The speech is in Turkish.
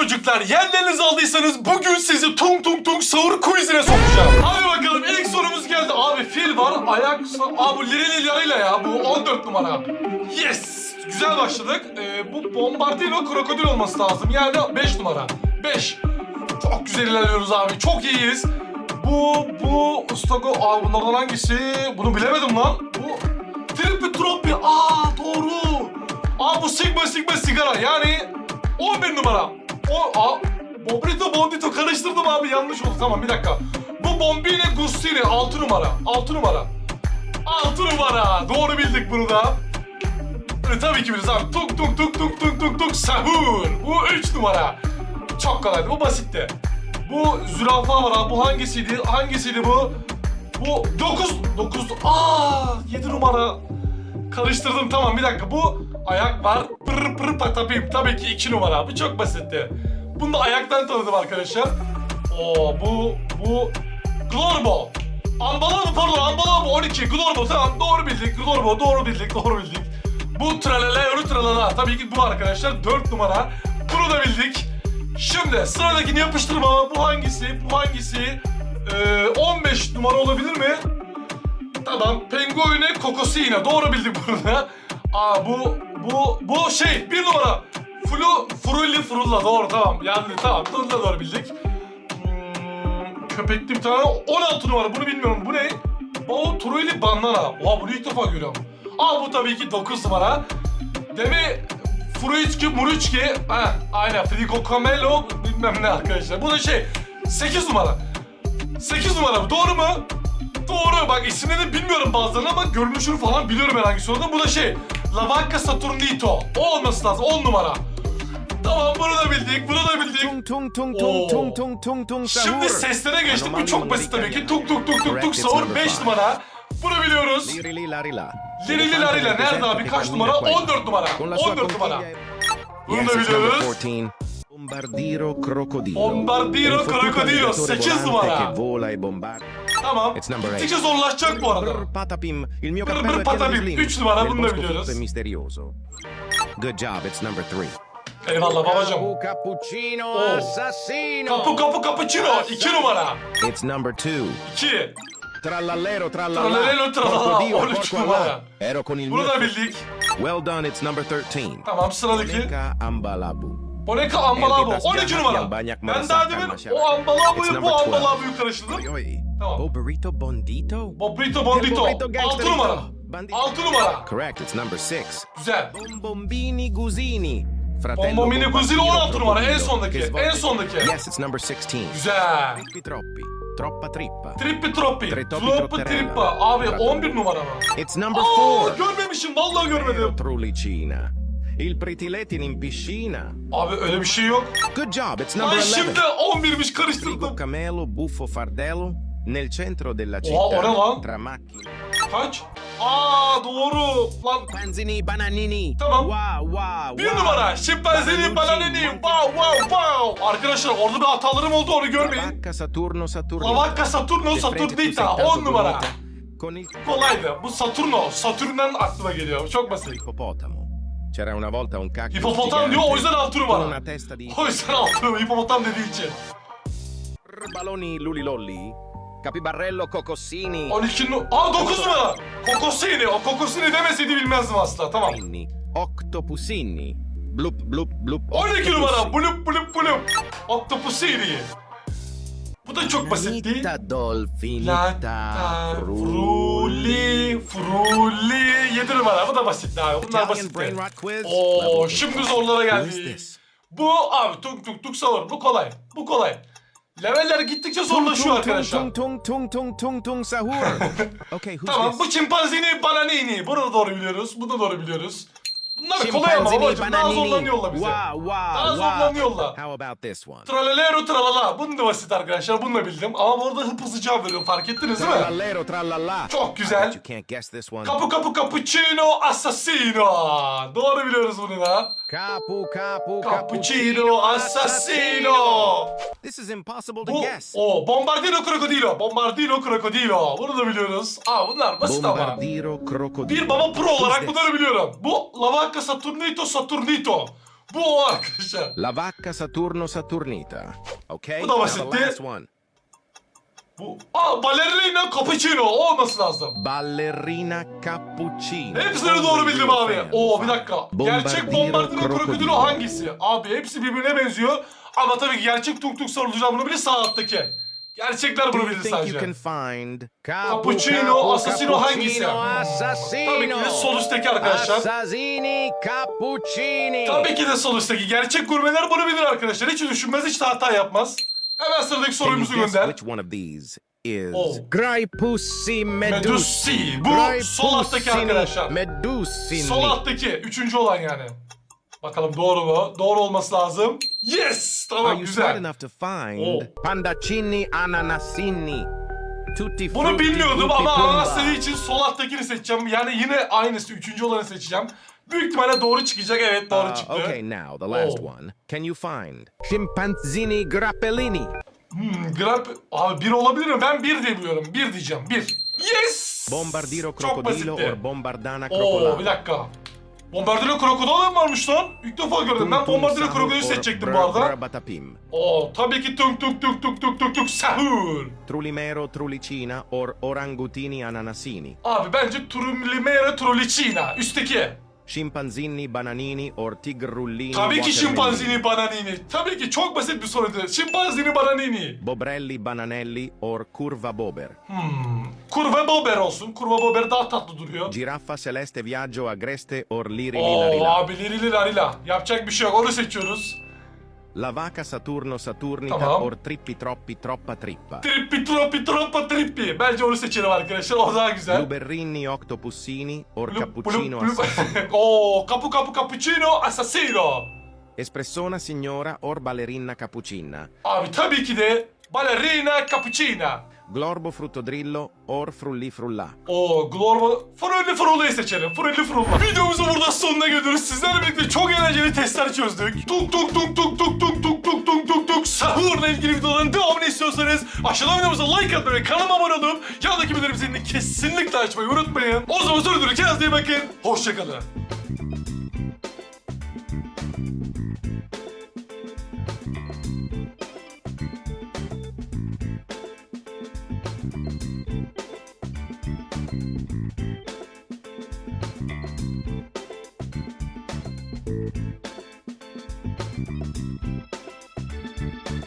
çocuklar yerlerinizi aldıysanız bugün sizi tung tung tung sahur quizine sokacağım. Hadi bakalım ilk sorumuz geldi. Abi fil var ayak... Aa bu lirili yarıyla ya bu 14 numara. Yes! Güzel başladık. Ee, bu bombardino krokodil olması lazım. Yani 5 numara. 5. Çok güzel ilerliyoruz abi. Çok iyiyiz. Bu, bu, Ustago, aa bunlardan hangisi? Bunu bilemedim lan. Bu, Tripitropi, aa doğru. Aa bu Sigma Sigma sigara yani 11 numara. O, aa, Bobrito Bondito karıştırdım abi yanlış oldu. Tamam bir dakika. Bu Bombine Gustini 6 numara. 6 numara. 6 numara. Doğru bildik bunu da. E, tabii ki biliriz abi. Tuk tuk tuk tuk tuk tuk tuk sahur. Bu 3 numara. Çok kolaydı. Bu basitti. Bu zürafa var abi. Bu hangisiydi? Hangisiydi bu? Bu 9 9 aa 7 numara. Karıştırdım tamam bir dakika. Bu ayak var. Pır pır patapim. Tabii ki 2 numara. Bu çok basitti. Bunu da ayaktan tanıdım arkadaşlar. Oo bu bu Glorbo. Ambalabo pardon Ambalabo 12 Glorbo tamam doğru bildik Glorbo doğru bildik doğru bildik. Bu tralala yürü tralala tabii ki bu arkadaşlar 4 numara. Bunu da bildik. Şimdi sıradakini yapıştırma bu hangisi bu hangisi Ee, 15 numara olabilir mi? Tamam Penguine Kokosina doğru bildik bunu da. Aa bu bu bu şey bir numara. Flu Frulli Frulla doğru tamam yani tamam bunu da doğru bildik. Hmm, köpekli bir tane 16 numara bunu bilmiyorum bu ne? O Trulli Bandana. Oha bunu ilk defa görüyorum. Aa bu tabii ki 9 numara. Demi Fruitki Muruçki. Ha aynen Frigo Camelo bilmem ne arkadaşlar. Bu da şey 8 numara. 8 numara bu doğru mu? Doğru bak isimlerini bilmiyorum bazılarını ama görünüşünü falan biliyorum herhangi sorunun. Bu da şey Lavanca Saturnito. O olması lazım 10 numara. Tamam bunu da bildik bunu da bildik. Tung tung tung tung tung tung tung tung sahur. Şimdi seslere geçtik. Bu çok basit tabii ki. italiano. Tuk tuk tuk tuk Correct, tuk it's sahur number 5 five. numara. Bunu biliyoruz. Lirili larila. Lirili larila nerede abi? Kaç numara? 14 numara. Con la sua 14 numara. Bunu da biliyoruz. 14. Bombardiro crocodilo. Bombardiro crocodilo, alligatore 8 volante numara. Tamam. It's number eight. Gittikçe zorlaşacak bu arada. Brr, patapim. Il mio Brr, cappello brr, è pieno patapim. di slim. Üç numara, Nel bunu da bosco biliyoruz. tutto è misterioso. Good job, it's number three. Eyvallah babacım. Capu cappuccino Oh. assassino. Kapı kapı cappuccino 2 numara. It's number two. 2. Trallallero trallallà. Trallallero, trallallà. Porco Dio, 13 porco numara. Allah. Ero con il Bunu mio... da bildik. Well done, it's number 13. Tamam sıradaki. Boneka ambalabu. Boneka Elbitas 12 Jahat numara. Ben daha demin o Ambalabo'yu It's bu number 12. Ambalabo'yu karıştırdım. Tamam. Burrito bondito? Bobrito Bondito. Burrito 6 gangsterito. numara. Bandito. 6 numara. Correct, it's number 6. Güzel. Bombombini gusini. Fratello Bombomini Gusini Bombardino 16 numara, en Crocodilo, sondaki, che svolge- en sondaki. Yes, it's number 16. Güzel. Trippi troppi. Troppa trippa. Trippi Troppi. Tre trotterella. Trippa. Abi Tratto. 11 numara mı? It's number Aa 4. görmemişim. Vallahi görmedim. Trullicina. Il pretiletin in piscina. Abi öyle bir şey yok. Good job, it's number Ay 11. şimdi 11'miş Frigo karıştırdım. camelo, buffo fardello. Nel centro della Oha, o ne lan? città. Tra macchine. Kaç? Aa doğru. Lan Panzini, bananini. Tamam. Wow, wow, bir wow. numara. Şimpanzini bananini. Wow wow wow. Arkadaşlar orada bir hatalarım oldu onu görmeyin. Vacca Saturno, Saturnita. Lavacca Saturno Saturnita. tanto 10 numara. Con il Kolaydı. Bu Saturno. Satürn'den aklıma geliyor. Çok basit. ippopotamo. C'era una volta un cacchio Hipopotam diyor o yüzden 6 con numara. una testa di O yüzden 6 numara. Hipopotam dediği için. baloni lulilolli. Capibarello cocossini. 12 nu... Aa 9 numara. Kokosini. O kokosini demeseydi bilmezdim asla. Tamam. Inni. Octopusini. Blup blup blup. 12 numara. Blup blup blup. Octopusini. Bu da çok basitti. Nanitta dolfinita. Latta, Frulli. Frulli, Frulli. 7 numara. Bu da basitti abi. Bunlar basitti. Oo, şimdi zorlara this? Bu abi tuk tuk tuk savur. Bu kolay. Bu kolay. Leveller gittikçe zorlaşıyor arkadaşlar. Tung tung tung tung tung tung sahur. okay, who's Tamam this? bu çimpanzini bananini. Bunu da doğru biliyoruz. Bunu da doğru biliyoruz. Bunlar kolay ama babacım. Daha yolla bize. Wow, wow, Daha wow. How about this one? Tralalero tralala. Bunu da basit arkadaşlar. Bunu da bildim. Ama bu arada hıp hızlı cevap veriyorum. Fark ettiniz değil mi? Trallallero trallallà. Çok güzel. You can't guess this one. Kapu kapu cappuccino assassino. Doğru biliyoruz bunu da. Capu capu Cappuccino assassino. This is impossible to Bu guess. o bombardino krokodilo. Bombardino krokodilo. Bunu da biliyoruz. Aa bunlar basit ama. Bombardiro crocodilo. Bir baba pro olarak bunları biliyorum. Bu Lavacca Saturnito Saturnito. Bu o arkadaşlar. La vacca Saturno Saturnita. Okay? Bu da Now the basitti. last one. Bu Aa ballerina cappuccino o olması lazım. Ballerina cappuccino. Hepsini doğru bildim abi. Oo bir dakika. Gerçek bombardino krokodilo hangisi? Abi hepsi birbirine benziyor. Ama tabii ki gerçek tuk tuk sarılacağım bunu bilir sağ alttaki. Gerçekler bunu bilir sadece. can find Cappuccino, assassino hangisi? Assassino. Tabii ki de sol üstteki arkadaşlar. Assassini cappuccini. Tabii ki de sol üstteki. Gerçek gurmeler bunu bilir arkadaşlar. Hiç düşünmez, hiç hata yapmaz. Hemen sıradaki Can you sorumuzu guess gönder. which one of these is Oh. Graipussi Medusi? Medusi. Bu sol alttaki arkadaşlar. Medusini. Sol alttaki. Üçüncü olan yani. Bakalım doğru mu? Doğru olması lazım. Yes! Are Tamam you smart güzel. enough to find Oh. Pandaccini Ananasini? Tutti Bunu frutti, bilmiyordum tutti ama ananas dediği için sol alttakini seçeceğim. Yani yine aynısı. Üçüncü olanı seçeceğim. Büyük ihtimalle doğru çıkacak. Evet doğru Uh, çıktı. okay, now the last Oh. one. Can you find Chimpanzini Grappellini? Hmm, grab... Abi bir olabilir mi? Ben bir diye biliyorum. Bir diyeceğim. Bir. Yes! Bombardiro Çok Crocodilo basitti. or Bombardana Oo bir dakika. Bombardino krokodil mi varmış lan? İlk defa gördüm. Ben bombardino krokodil seçecektim bu arada. Brabatapim. Oo tabii ki tuk tuk tuk tuk tuk tuk tuk sahur. Trulimero Trulicina or Orangutini Ananasini? Abi bence Trumlimera Trolicina. Üstteki. Scimpanzini Bananini or Tigrullini Tabii ki şimpanzini bananini. Tabii ki çok basit bir soruydu. Şimpanzini bananini. Bobrelli Bananelli or Curva Bober? Hmm. Kurva bober olsun. Kurva bober daha tatlı duruyor. Giraffa Celeste Viaggio Agreste or Liri Oo Linarila? abi lirili larila. Yapacak bir şey yok. Onu seçiyoruz. La Vaca Saturno Saturnita Tamam. or Trippi Troppi Troppa Trippa? Trippi troppi troppa trippi. Bence onu seçelim arkadaşlar. O daha güzel. Blueberrini Octopussini or Blup, Cappuccino blup, blup. Assassino? Oo kapu kapu cappuccino assassino. Espressona Signora or Ballerina Cappuccina? Abi tabii ki de ballerina cappuccina. Glorbo Fruttodrillo or Frulli Frulla? O Glorbo Frulli Frulla'yı seçelim. Frulli Frulla. Videomuzu burada sonuna geliyoruz. Sizlerle birlikte çok eğlenceli testler çözdük. Tuk tuk tuk tuk tuk tuk tuk tuk tuk tuk tuk sahurla ilgili videoların devamını istiyorsanız aşağıdan videomuza like atmayı, kanalıma abone olup yanındaki bildirim zilini kesinlikle açmayı unutmayın. O zaman sonra. Kendinize iyi bakın. Hoşçakalın.